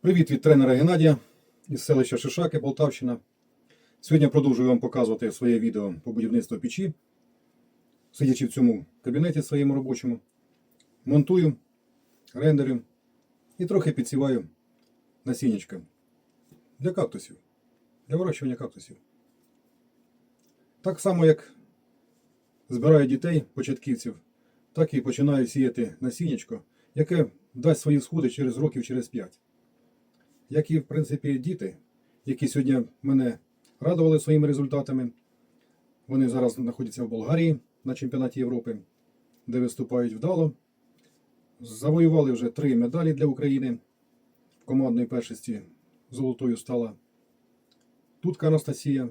Привіт від тренера Геннадія із селища Шишаки, Полтавщина. Сьогодні продовжую вам показувати своє відео по будівництву печі. Сидячи в цьому кабінеті своєму робочому, монтую, рендерю і трохи підсіваю насіннячка для кактусів, для вирощування кактусів. Так само, як збираю дітей, початківців, так і починаю сіяти насіннячко, яке дасть свої сходи через років через 5 як і в принципі діти, які сьогодні мене радували своїми результатами. Вони зараз знаходяться в Болгарії на чемпіонаті Європи, де виступають вдало. Завоювали вже три медалі для України. В командній першості золотою стала Тутка Анастасія,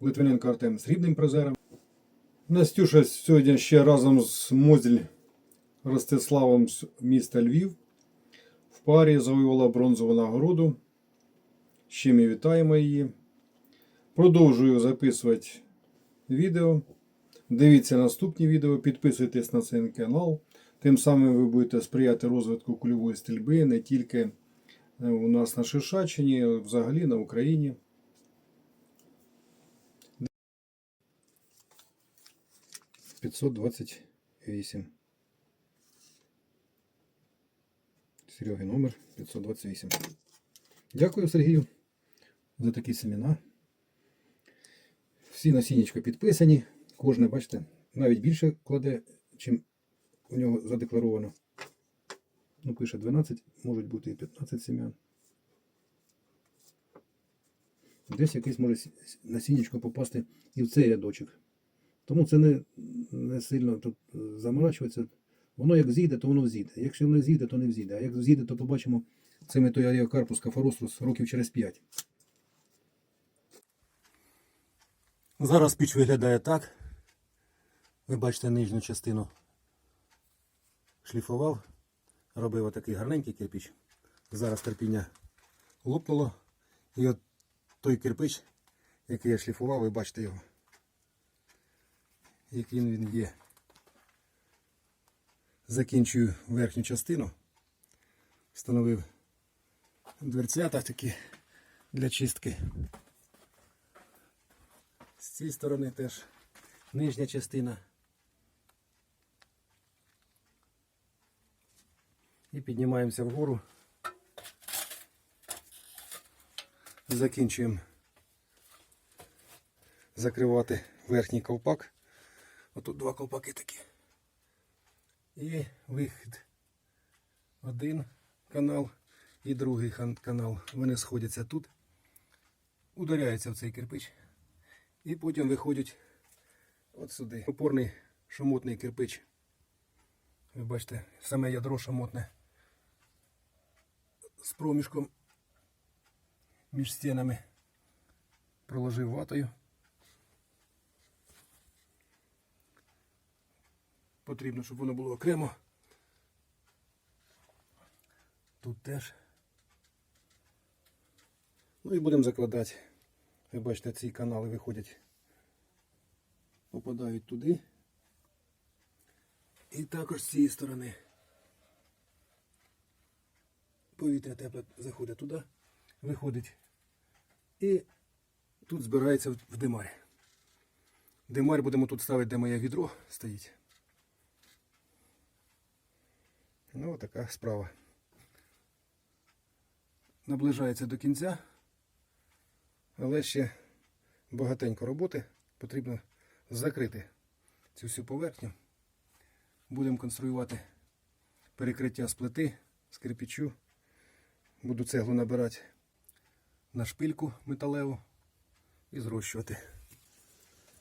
Литвиненко Артем срібним призером. Настюша сьогодні ще разом з Мозіль Ростиславом з міста Львів парі завоювала бронзову нагороду. Чим ми вітаємо її. Продовжую записувати відео. Дивіться наступні відео, підписуйтесь на цей канал. Тим самим ви будете сприяти розвитку кульової стрільби не тільки е, у нас на Шишаччині, а взагалі на Україні. П'ятсот двадцять вісім. Сереги номер 528. Дякую, Сергію, за такі семена. Всі насіннячка підписані. Кожне, бачите, навіть більше кладе, чим у нього задекларовано. Ну, пише 12, можуть бути і 15 семян. Десь якийсь може сі- насіннячко попасти і в цей рядочок. Тому це не, не сильно тут е, заморачуватися. Воно як зійде, то воно зійде. Якщо не зійде, то не взійде. А як зійде, то побачимо цими той аріокарпус кафорострус років через 5. Зараз піч виглядає так. Ви бачите нижню частину шліфував, робив отакий гарненький кирпич. Зараз терпіння лопнуло. І от той кирпич, який я шліфував, ви бачите його. Який він є закінчую верхню частину. Встановив дверцята такі для чистки. З цієї сторони теж нижня частина. І піднімаємося вгору. Закінчуємо закривати верхній ковпак. Отут два ковпаки такі. І вихід. Один канал і другий канал. Вони сходяться тут, ударяються в цей кирпич. І потім виходять от сюди. Опорний шомотний кирпич. Ви бачите, саме ядро шомотне з проміжком між стінами проложив ватою. Потрібно, щоб воно було окремо. Тут теж. Ну і будемо закладати. Ви бачите, ці канали виходять, попадають туди. І також з цієї сторони. Повітря тепле заходить туди, виходить. І тут збирається в димарі. Димарь будемо тут ставити, де моє відро стоїть. Ну, така справа. Наближається до кінця, але ще багатенько роботи. Потрібно закрити цю всю поверхню. Будемо конструювати перекриття з плити, з кирпичу. Буду цеглу набирати на шпильку металеву і зрощувати.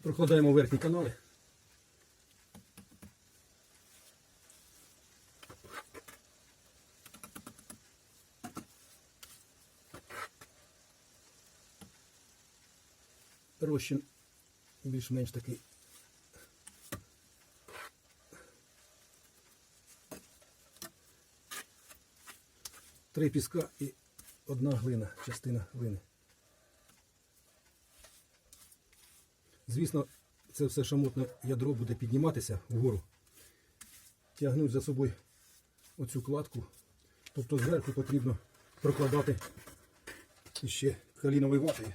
Прокладаємо верхні канали. Розчин більш-менш такий. Три піска і одна глина, частина глини. Звісно, це все шамотне ядро буде підніматися вгору. Тягнуть за собою оцю кладку. Тобто зверху потрібно прокладати ще каліновою ватою.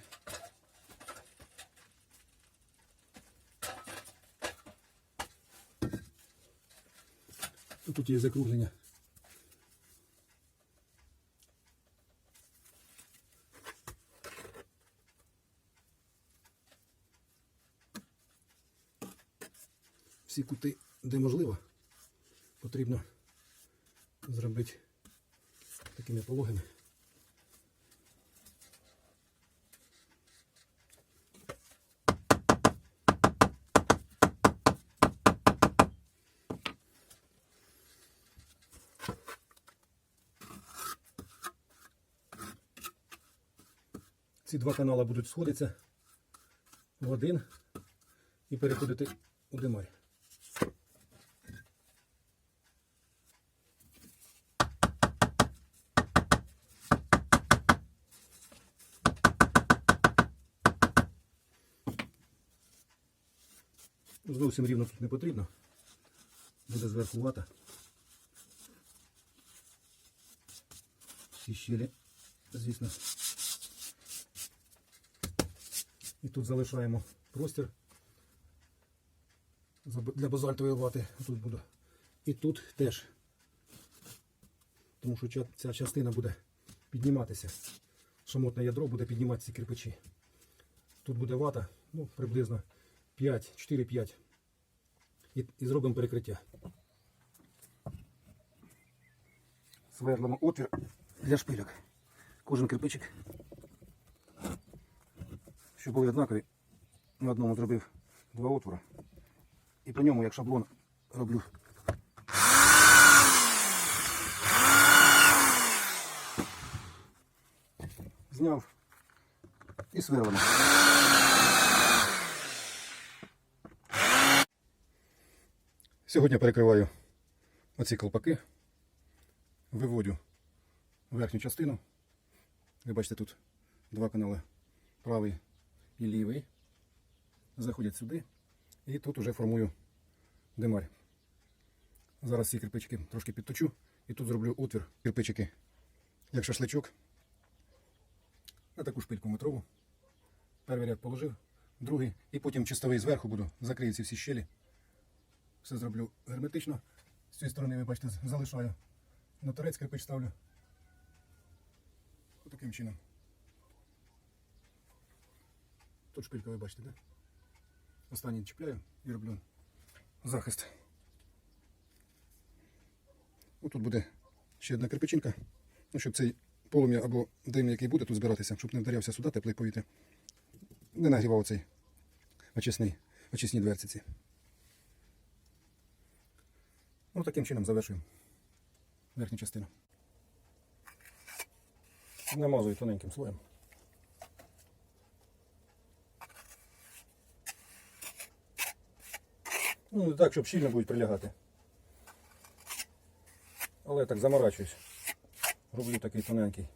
Тут є закруглення. Всі кути, де можливо, потрібно зробити такими пологими. Ці два канали будуть сходитися в один і переходити у димарь. Зовсім рівно тут не потрібно. Буде зверху вата. Всі щелі, звісно. І тут залишаємо простір для базальтової вати. Тут буде. І тут теж. Тому що ця частина буде підніматися. Шамотне ядро буде піднімати ці кирпичі. Тут буде вата, ну, приблизно 5, 4-5. І, і зробимо перекриття. Сверлимо отвір для шпильок. Кожен кирпичик. Щоб були однакові, на одному зробив два отвора. І по ньому, як шаблон, роблю. Зняв і сверлимо. Сьогодні перекриваю оці колпаки, виводю верхню частину. Ви бачите тут два канали правий і лівий. Заходять сюди і тут уже формую димарь. Зараз ці кирпичики трошки підточу і тут зроблю отвір кирпичики, як шашличок. На таку шпильку метрову. Перший ряд положив, другий, і потім чистовий зверху буду, закрию ці всі щелі. Все зроблю герметично. З цієї сторони, ви бачите, залишаю. На торець кирпич ставлю. Отаким чином. Тут шпилька, ви бачите? Останній чіпляю і роблю захист. Отут буде ще одна кирпичинка. Ну, щоб цей полум'я або дим, який буде тут збиратися, щоб не вдарявся сюди тепле повітря. Не нагрівав цей очисний, очисні дверці ці. Ну, таким чином завершуємо верхню частину. Намазую тоненьким слоєм. Ну, не так, щоб щільно будуть прилягати. Але я так заморачуюсь. Роблю такий тоненький.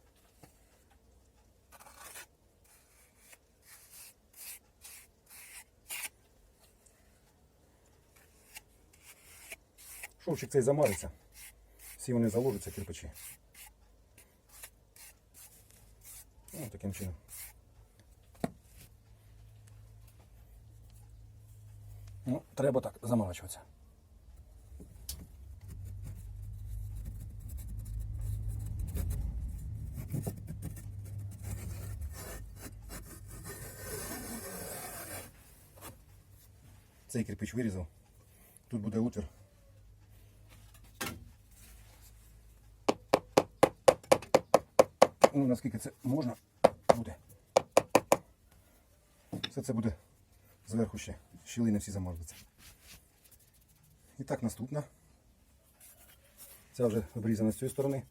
Шовчик цей замариться. Всі вони заложаться кирпичі. Ну, таким чином. Ну, треба так заморачуватися. Цей кирпич вирізав. Тут буде отвір. Ну, наскільки це можна буде. Все це буде зверху ще. Щілини всі заморзуться. І так наступна. Ця вже обрізана з цієї сторони.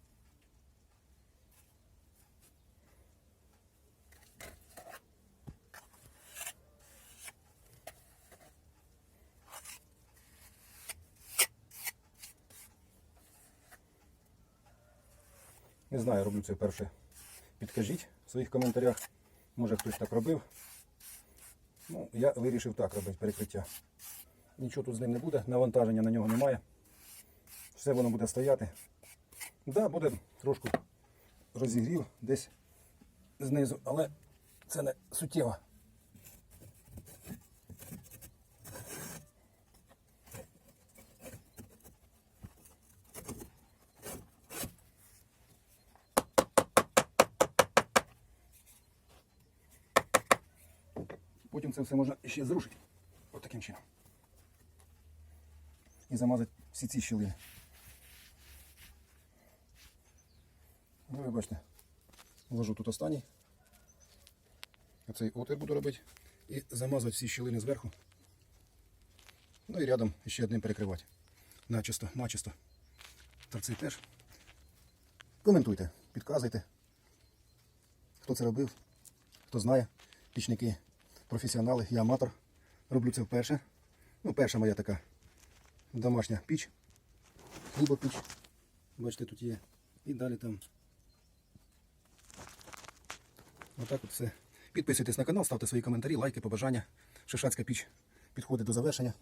Не знаю, роблю це вперше. Підкажіть в своїх коментарях. Може хтось так робив. Ну, я вирішив так робити перекриття. Нічого тут з ним не буде, навантаження на нього немає. Все воно буде стояти. Да, буде трошки розігрів десь знизу, але це не суттєво. Потім це все можна ще зрушити. Ось таким чином. І замазати всі ці щілини. Ну, ви бачите, вложу тут останній. Оцей отвір буду робити. І замазати всі щілини зверху. Ну і рядом ще одним перекривати. Начисто, начисто. Торці теж. Коментуйте, підказуйте. Хто це робив, хто знає, пічники, професіонали, я аматор. Роблю це вперше. Ну, перша моя така домашня піч. Хлібопіч. Бачите, тут є. І далі там. Отак от все. Підписуйтесь на канал, ставте свої коментарі, лайки, побажання. Шишацька піч підходить до завершення.